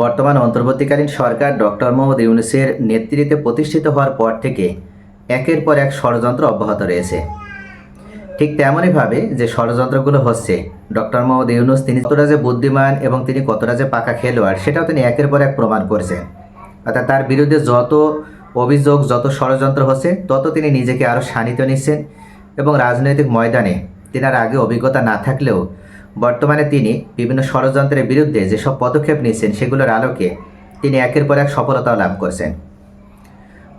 বর্তমান অন্তর্বর্তীকালীন সরকার ডক্টর মোহাম্মদ ইউনুসের নেতৃত্বে প্রতিষ্ঠিত হওয়ার পর থেকে একের পর এক ষড়যন্ত্র অব্যাহত রয়েছে। ঠিক তেমনইভাবে যে ষড়যন্ত্রগুলো হচ্ছে, ডক্টর মোহাম্মদ ইউনুস তিনি কতটা যে বুদ্ধিমান এবং তিনি কতটা যে পাকা খেলোয়াড়, সেটাও তিনি একের পর এক প্রমাণ করছেন। অর্থাৎ তার বিরুদ্ধে যত অভিযোগ, যত ষড়যন্ত্র হচ্ছে, তত তিনি নিজেকে আরও শানিত নিচ্ছেন এবং রাজনৈতিক ময়দানে তেনার আগে অভিজ্ঞতা না থাকলেও বর্তমানে তিনি বিভিন্ন ষড়যন্ত্রের বিরুদ্ধে যেসব পদক্ষেপ নিয়েছেন সেগুলোর আলোকে তিনি একের পর এক সফলতাও লাভ করছেন।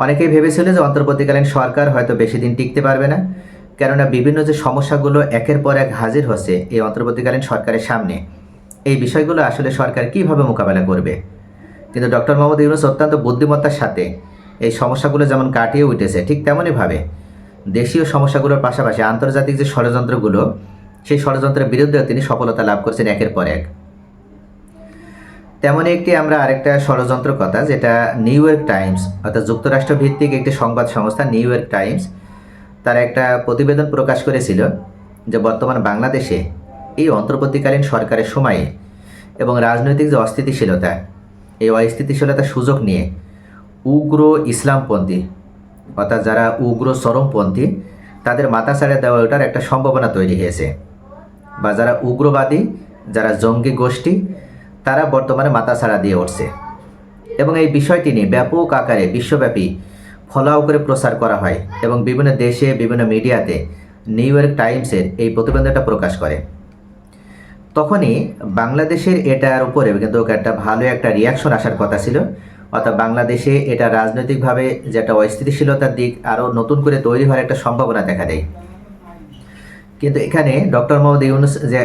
অনেকেই ভেবেছিল যে অন্তর্বর্তীকালীন সরকার হয়তো বেশি দিন টিকতে পারবে না, কেননা বিভিন্ন যে সমস্যাগুলো একের পর এক হাজির হচ্ছে এই অন্তর্বর্তীকালীন সরকারের সামনে, এই বিষয়গুলো আসলে সরকার কীভাবে মোকাবেলা করবে? কিন্তু ডক্টর মোহাম্মদ ইউনুস অত্যন্ত বুদ্ধিমত্তার সাথে এই সমস্যাগুলো যেমন কাটিয়ে উঠেছে, ঠিক তেমনইভাবে দেশীয় সমস্যাগুলোর পাশাপাশি আন্তর্জাতিক যে ষড়যন্ত্রগুলো সেই ষড়যন্ত্রের বিরুদ্ধেও তিনি সফলতা লাভ করছেন একের পর এক। তেমনই একটি আমরা আরেকটা ষড়যন্ত্র কথা যেটা নিউ ইয়র্ক টাইমস, অর্থাৎ যুক্তরাষ্ট্র ভিত্তিক একটি সংবাদ সংস্থা নিউ ইয়র্ক টাইমস, তারা একটা প্রতিবেদন প্রকাশ করেছিল যে বর্তমান বাংলাদেশে এই অন্তর্বর্তীকালীন সরকারের সময়ে এবং রাজনৈতিক যে অস্থিতিশীলতা, এই অস্থিতিশীলতার সুযোগ নিয়ে উগ্র ইসলামপন্থী, অর্থাৎ যারা উগ্র চরমপন্থী, তাদের মাথা ছাড়া দেওয়া ওঠার একটা সম্ভাবনা তৈরি হয়েছে। বা যারা উগ্রবাদী, যারা জঙ্গি গোষ্ঠী, তারা বর্তমানে মাথা ছাড়া দিয়ে উঠছে। এবং এই বিষয়টি নিয়ে ব্যাপক আকারে বিশ্বব্যাপী ফলাও করে প্রচার করা হয় এবং বিভিন্ন দেশে, বিভিন্ন মিডিয়াতে নিউ ইয়র্ক টাইমসের এই প্রতিবেদনটা প্রকাশ করে। তখনই বাংলাদেশের এটার উপরে কিন্তু একটা ভালো একটা রিয়াকশন আসার কথা ছিল। অর্থাৎ বাংলাদেশে এটা রাজনৈতিকভাবে যে একটা অস্থিতিশীলতার দিক আরও নতুন করে তৈরি হওয়ার একটা সম্ভাবনা দেখা দেয়। কিন্তু এখানে ডক্টর মোহাম্মদ ইউনুস যে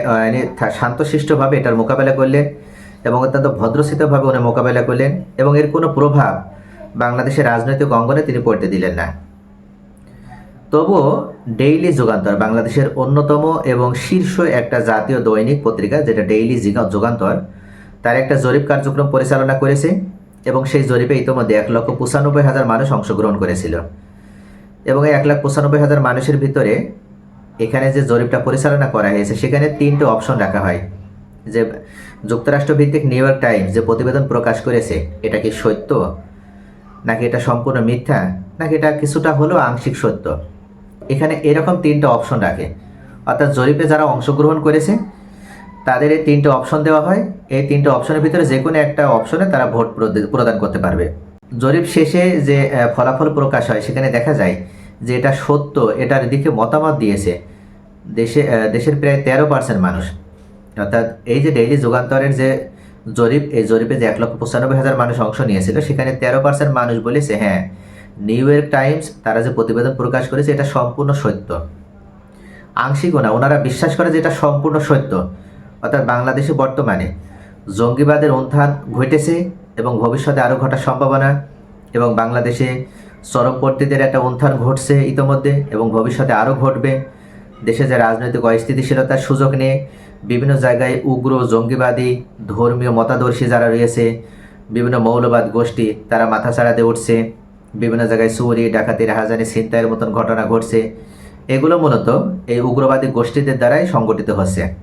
শান্তশিষ্টভাবে এটার মোকাবেলা করলেন এবং অত্যন্ত ভদ্রস্থিতভাবে উনি মোকাবেলা করলেন এবং এর কোনো প্রভাব বাংলাদেশের রাজনৈতিক অঙ্গনে তিনি পড়তে দিলেন না। তবুও ডেইলি যুগান্তর, বাংলাদেশের অন্যতম এবং শীর্ষ একটা জাতীয় দৈনিক পত্রিকা যেটা ডেইলি যুগান্তর, তার একটা জরিপ কার্যক্রম পরিচালনা করেছে এবং সেই জরিপে ইতিমধ্যে এক লক্ষ পঁচানব্বই হাজার মানুষ অংশগ্রহণ করেছিল। এবং এই এক লাখ পঁচানব্বই হাজার মানুষের ভিতরে এখানে যে জরিপটা পরিচালনা করা হয়েছে, সেখানে তিনটে অপশন রাখা হয়। যে যুক্তরাষ্ট্র ভিত্তিক নিউ ইয়র্ক টাইমস যে প্রতিবেদন প্রকাশ করেছে, এটা কি সত্য? নাকি এটা সম্পূর্ণ মিথ্যা? নাকি এটা কিছুটা হলেও আংশিক সত্য? এখানে এরকম তিনটে অপশন রাখে। অর্থাৎ জরিপে যারা অংশগ্রহণ করেছে, তাদের এই তিনটে অপশন দেওয়া হয়। এই তিনটে অপশনের ভিতরে যে কোনো একটা অপশনে তারা ভোট প্রদ- প্রদান করতে পারবে। জরিপ শেষে যে ফলাফল প্রকাশ হয়, সেখানে দেখা যায় যে এটা সত্য, এটার দিকে মতামত দিয়েছে। দেশে দেশের প্রায় তেরো পার্সেন্ট মানুষ। অর্থাৎ এই যে ডেইলি যুগান্তরের যে জরিপ, এই জরিপে যে এক লক্ষ পঁচানব্বই হাজার মানুষ অংশ নিয়েছিল, সেখানে তেরো পার্সেন্ট মানুষ বলেছে হ্যাঁ নিউ ইয়র্ক টাইমস তারা যে প্রতিবেদন প্রকাশ করেছে, এটা সম্পূর্ণ সত্য। আংশিকও না, ওনারা বিশ্বাস করে যে এটা সম্পূর্ণ সত্য। অর্থাৎ বাংলাদেশে বর্তমানে জঙ্গিবাদের উত্থান ঘটেছে এবং ভবিষ্যতে আরও ঘটার সম্ভাবনা, এবং বাংলাদেশে চরমপন্থীদের একটা উত্থান ঘটছে ইতোমধ্যে এবং ভবিষ্যতে আরও ঘটবে। দেশে যে রাজনৈতিক অস্থিতিশীলতার সুযোগ নিয়ে বিভিন্ন জায়গায় উগ্র, জঙ্গিবাদী, ধর্মীয় মতাদর্শী যারা রয়েছে, বিভিন্ন মৌলবাদ গোষ্ঠী, তারা মাথা ছাড়াতে উঠছে। বিভিন্ন জায়গায় চুরি, ডাকাতি, রাহাজানি, ছিনতাইয়ের মতন ঘটনা ঘটছে। এগুলো মূলত এই উগ্রবাদী গোষ্ঠীদের দ্বারাই সংগঠিত হচ্ছে।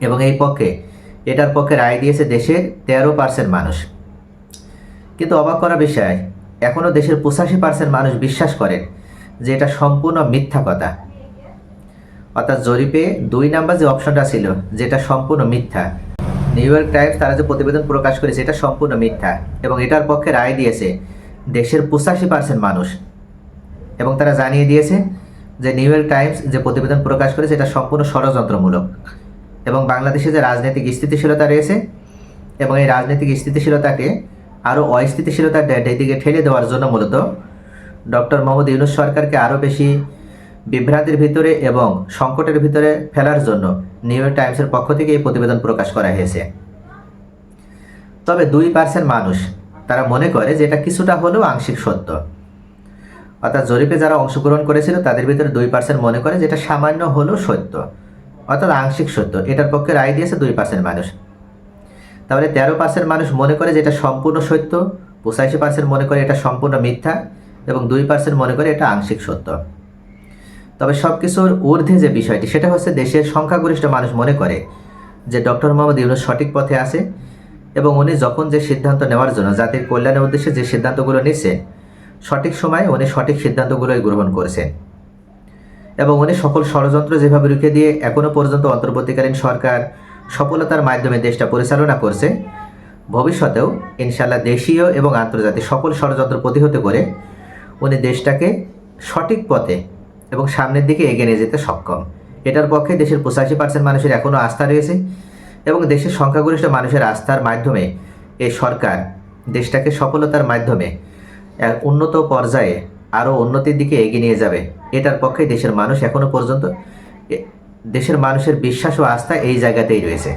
এবং এই পক্ষে, এটার পক্ষে রায় দিয়েছে দেশের তেরো পার্সেন্ট মানুষ। কিন্তু অবাক করা বিষয় এখনও দেশের পঁচাশি পার্সেন্ট মানুষ বিশ্বাস করেন যে এটা সম্পূর্ণ মিথ্যা কথা। অর্থাৎ জরিপে দুই নাম্বার যে অপশনটা ছিল যেটা সম্পূর্ণ মিথ্যা। নিউ ইয়র্ক টাইমস তারা যে প্রতিবেদন প্রকাশ করেছে এটা সম্পূর্ণ মিথ্যা এবং এটার পক্ষে রায় দিয়েছে দেশের পঁচাশি পার্সেন্ট মানুষ। এবং তারা জানিয়ে দিয়েছে যে নিউ ইয়র্ক টাইমস যে প্রতিবেদন প্রকাশ করেছে এটা সম্পূর্ণ ষড়যন্ত্রমূলক এবং বাংলাদেশে যে রাজনৈতিক স্থিতিশীলতা রয়েছে এবং এই রাজনৈতিক স্থিতিশীলতাকে আরও অস্থিতিশীলতার দিকে ঠেলে দেওয়ার জন্য মূলত ডক্টর মোহাম্মদ ইউনুস সরকারকে আরও বেশি বিভ্রান্তির ভিতরে এবং সংকটের ভিতরে ফেলার জন্য নিউ ইয়র্ক টাইমসের পক্ষ থেকে এই প্রতিবেদন প্রকাশ করা হয়েছে। তবে দুই পার্সেন্ট মানুষ তারা মনে করে যে এটা কিছুটা হলেও আংশিক সত্য। অর্থাৎ জরিপে যারা অংশগ্রহণ করেছিল তাদের ভিতরে দুই পার্সেন্ট মনে করে যে এটা সামান্য হলেও সত্য। অর্থাৎ আংশিক সত্য। এটার পক্ষে রায় দিয়েছে দুই পার্সেন্ট মানুষ। তাহলে তেরো পার্সেন্ট মানুষ মনে করে যে এটা সম্পূর্ণ সত্য, পঁচাশি পার্সেন্ট মনে করে এটা সম্পূর্ণ মিথ্যা, এবং দুই পার্সেন্ট মনে করে এটা আংশিক সত্য। তবে সব কিছুর ঊর্ধ্বে যে বিষয়টি, সেটা হচ্ছে দেশের সংখ্যাগরিষ্ঠ মানুষ মনে করে যে ডক্টর মোহাম্মদ ইউনুস সঠিক পথে আছে, এবং উনি যখন যে সিদ্ধান্ত নেওয়ার জন্য, জাতির কল্যাণের উদ্দেশ্যে যে সিদ্ধান্তগুলো নিচ্ছেন, সঠিক সময়ে উনি সঠিক সিদ্ধান্তগুলোই গ্রহণ করেছেন। এবং উনি সকল ষড়যন্ত্র যেভাবে রুখে দিয়ে এখনও পর্যন্ত অন্তর্বর্তীকালীন সরকার সফলতার মাধ্যমে দেশটা পরিচালনা করছে। ভবিষ্যতেও ইনশাল্লাহ দেশীয় এবং আন্তর্জাতিক সকল ষড়যন্ত্র প্রতিহত করে উনি দেশটাকে সঠিক পথে এবং সামনের দিকে এগিয়ে নিয়ে যেতে সক্ষম। এটার পক্ষে দেশের পঁচাশি পার্সেন্ট মানুষের এখনও আস্থা রয়েছে এবং দেশের সংখ্যাগরিষ্ঠ মানুষের আস্থার মাধ্যমে এই সরকার দেশটাকে সফলতার মাধ্যমে এক উন্নত পর্যায়ে আরও উন্নতির দিকে এগিয়ে নিয়ে যাবে। এটার পক্ষে দেশের মানুষ এখনও পর্যন্ত দেশের মানুষের বিশ্বাস ও আস্থা এই জায়গাতেই রয়েছে।